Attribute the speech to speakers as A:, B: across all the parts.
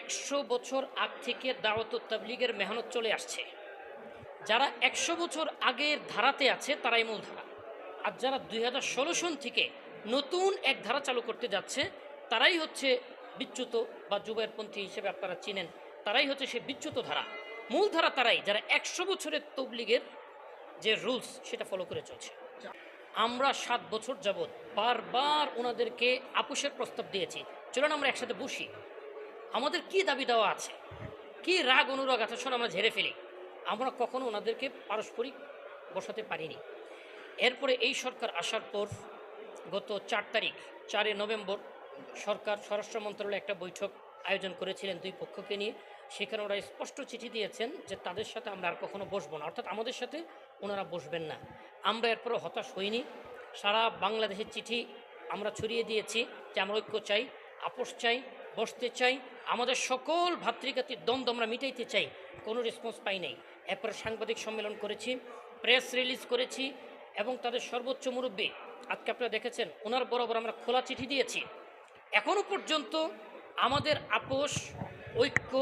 A: একশো বছর আগ থেকে দাওয়াত তাবলিগের মেহনত চলে আসছে। যারা একশো বছর আগের ধারাতে আছে, তারাই মূল ধারা। আর যারা দুই হাজার ষোলো সন থেকে নতুন এক ধারা চালু করতে যাচ্ছে, তারাই হচ্ছে বিচ্যুত বা যুবায়রপন্থী হিসেবে আপনারা চিনেন, তারাই হচ্ছে সে বিচ্যুত ধারা। মূল ধারা তারাই, যারা একশো বছরের তবলিগের যে রুলস, সেটা ফলো করে চলছে। আমরা সাত বছর যাবৎ বারবার ওনাদেরকে আপোষের প্রস্তাব দিয়েছি। চলুন আমরা একসাথে বসি। আমাদের কি দাবি দেওয়া আছে? কি রাগ অনুরাগ আছে? শোন, আমরা ঝেড়ে ফেলি। আমরা কখনো ওনাদেরকে পারস্পরিক বসাতে পারিনি। এরপরে এই সরকার আসার পর গত চার তারিখ চারে নভেম্বর সরকার, স্বরাষ্ট্র মন্ত্রণালয়ে একটা বৈঠক আয়োজন করেছিলেন দুই পক্ষকে নিয়ে। সেখানে ওরা স্পষ্ট চিঠি দিয়েছেন যে তাদের সাথে আমরা আর কখনো বসবো না। অর্থাৎ আমাদের সাথে ওনারা বসবেন না। আমরা এরপরে হতাশ হইনি। সারা বাংলাদেশের চিঠি আমরা ছড়িয়ে দিয়েছি যে আমরা ঐক্য চাই, আপোষ চাই, বসতে চাই। আমাদের সকল ভাতৃঘাতির দ্বন্দ্ব আমরা মিটাইতে চাই, কোনো রেসপন্স পাই নাই। এরপরে সাংবাদিক সম্মেলন করেছি প্রেস রিলিজ করেছি, এবং তাদের সর্বোচ্চ মুরব্বী, আজকে আপনারা দেখেছেন, ওনার বরাবর আমরা খোলা চিঠি দিয়েছি। এখনও পর্যন্ত আমাদের আপোষ, ঐক্য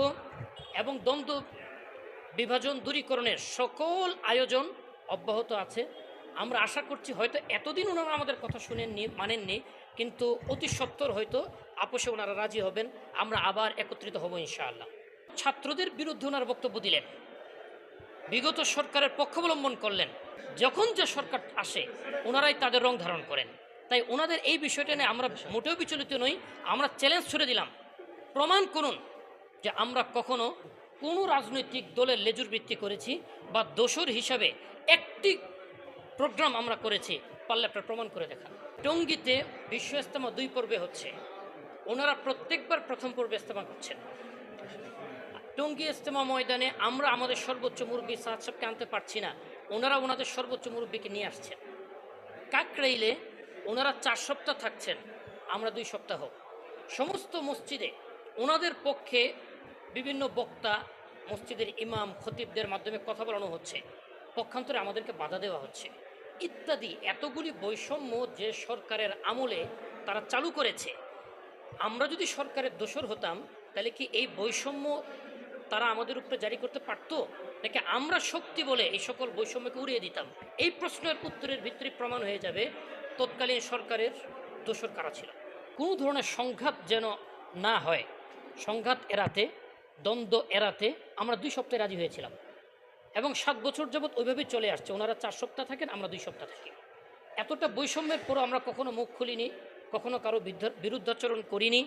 A: এবং দ্বন্দ্ব বিভাজন দূরীকরণের সকল আয়োজন অব্যাহত আছে। আমরা আশা করছি হয়তো এতদিন ওনারা আমাদের কথা শুনেননি, মানেননি, কিন্তু অতি সত্তর হয়তো আপোষে ওনারা রাজি হবেন, আমরা আবার একত্রিত হব ইনশাআল্লাহ। ছাত্রদের বিরুদ্ধে ওনার বক্তব্য দিলেন। বিগত সরকারের পক্ষাবলম্বন করলেন। যখন যে সরকার আসে, ওনারাই তাদের রং ধারণ করেন। তাই ওনাদের এই বিষয়টা নিয়ে আমরা মোটেও বিচলিত নই, আমরা চ্যালেঞ্জ ছুড়ে দিলাম। প্রমাণ করুন যে আমরা কখনো কোনো রাজনৈতিক দলের লেজুর বৃত্তি করেছি বা দোসর হিসাবে একটি প্রোগ্রাম আমরা করেছি, পারলে আপনার প্রমাণ করে দেখান। টঙ্গিতে বিশ্ব ইস্তেমা দুই পর্বে হচ্ছে। ওনারা প্রত্যেকবার প্রথম পর্বে ইস্তেমা করছেন। টঙ্গী ইস্তেমা ময়দানে আমরা আমাদের সর্বোচ্চ মুরব্বী সাদ সাহেবকে আনতে পারছি না। ওনারা ওনাদের সর্বোচ্চ মুরব্বীকে নিয়ে আসছেন। কাকরাইলে ওনারা চার সপ্তাহ থাকছেন, আমরা দুই সপ্তাহ। সমস্ত মসজিদে ওনাদের পক্ষে বিভিন্ন বক্তা, মসজিদের ইমাম, খতিবদের মাধ্যমে কথা বলানো হচ্ছে। পক্ষান্তরে আমাদেরকে বাধা দেওয়া হচ্ছে। ইত্যাদি এতগুলি বৈষম্য যে সরকারের আমলে তারা চালু করেছে আমরা যদি সরকারের দোষর হতাম, তাহলে কি এই বৈষম্য তারা আমাদের উপরে জারি করতে পারতো? নাকি আমরা শক্তি বলে এই সকল বৈষম্যকে উড়িয়ে দিতাম? এই প্রশ্নের উত্তরের ভিত্তি প্রমাণ হয়ে যাবে তৎকালীন সরকারের দোষর কারা ছিল। কোনো ধরনের সংঘাত যেন না হয়। সংঘাত এড়াতে, দ্বন্দ্ব এড়াতে আমরা দুই সপ্তাহে রাজি হয়েছিলাম। এবং সাত বছর যাবৎ ওইভাবেই চলে আসছে। ওনারা চার সপ্তাহ থাকেন, আমরা দুই সপ্তাহ থাকি। এতটা বৈষম্যের পরও আমরা কখনো মুখ খুলিনি। কখনো কারও বিরুদ্ধাচরণ করিনি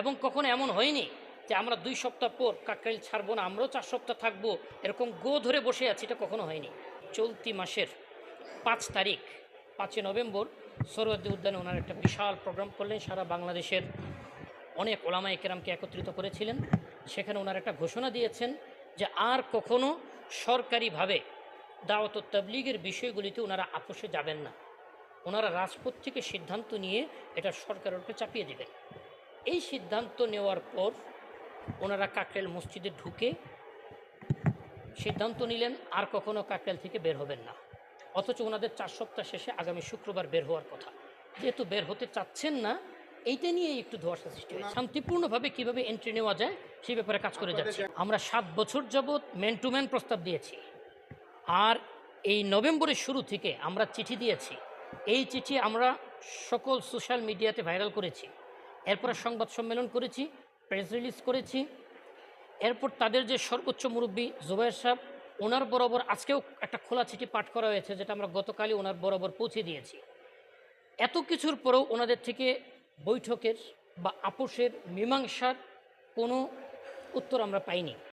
A: এবং কখনো এমন হয়নি যে আমরা দুই সপ্তাহ পর কাকরাইল ছাড়বো না, আমরাও চার সপ্তাহ থাকব, এরকম গো ধরে বসে আছি, এটা কখনো হয়নি। চলতি মাসের পাঁচ তারিখ, পাঁচই নভেম্বর, সরোয়ার্দী উদ্যানে ওনার একটা বিশাল প্রোগ্রাম করলেন, সারা বাংলাদেশের অনেক ওলামা একরামকে একত্রিত করেছিলেন। সেখানে ওনার একটা ঘোষণা দিয়েছেন যে আর কখনো সরকারিভাবে দাওয়াত তাবলিগের বিষয়গুলিতে ওনারা আপোষে যাবেন না। ওনারা রাজপথ থেকে সিদ্ধান্ত নিয়ে এটা সরকারের উপরে চাপিয়ে দেবেন এই সিদ্ধান্ত নেওয়ার পর ওনারা কাকরেল মসজিদে ঢুকে সিদ্ধান্ত নিলেন আর কখনও কাকরেল থেকে বের হবেন না। অথচ ওনাদের চার সপ্তাহ শেষে আগামী শুক্রবার বের হওয়ার কথা। যেহেতু বের হতে চাচ্ছেন না এইটা নিয়ে একটু ধোয়াশা সৃষ্টি হয়। শান্তিপূর্ণভাবে কীভাবে এন্ট্রি নেওয়া যায় সেই ব্যাপারে কাজ করে যাচ্ছে। আমরা সাত বছর যাবৎ ম্যান টু ম্যান প্রস্তাব দিয়েছি। আর এই নভেম্বরের শুরু থেকে আমরা চিঠি দিয়েছি এই চিঠি আমরা সকল সোশ্যাল মিডিয়াতে ভাইরাল করেছি। এরপরে সংবাদ সম্মেলন করেছি প্রেস রিলিজ করেছি। এরপর তাদের যে সর্বোচ্চ মুরব্বী জুবাইর সাহেব, ওনার বরাবর আজকেও একটা খোলা চিঠি পাঠ করা হয়েছে, যেটা আমরা গতকালই ওনার বরাবর পৌঁছে দিয়েছি। এত কিছুর পরেও ওনাদের থেকে বৈঠকের বা আপোষের মীমাংসার কোনো উত্তর আমরা পাইনি।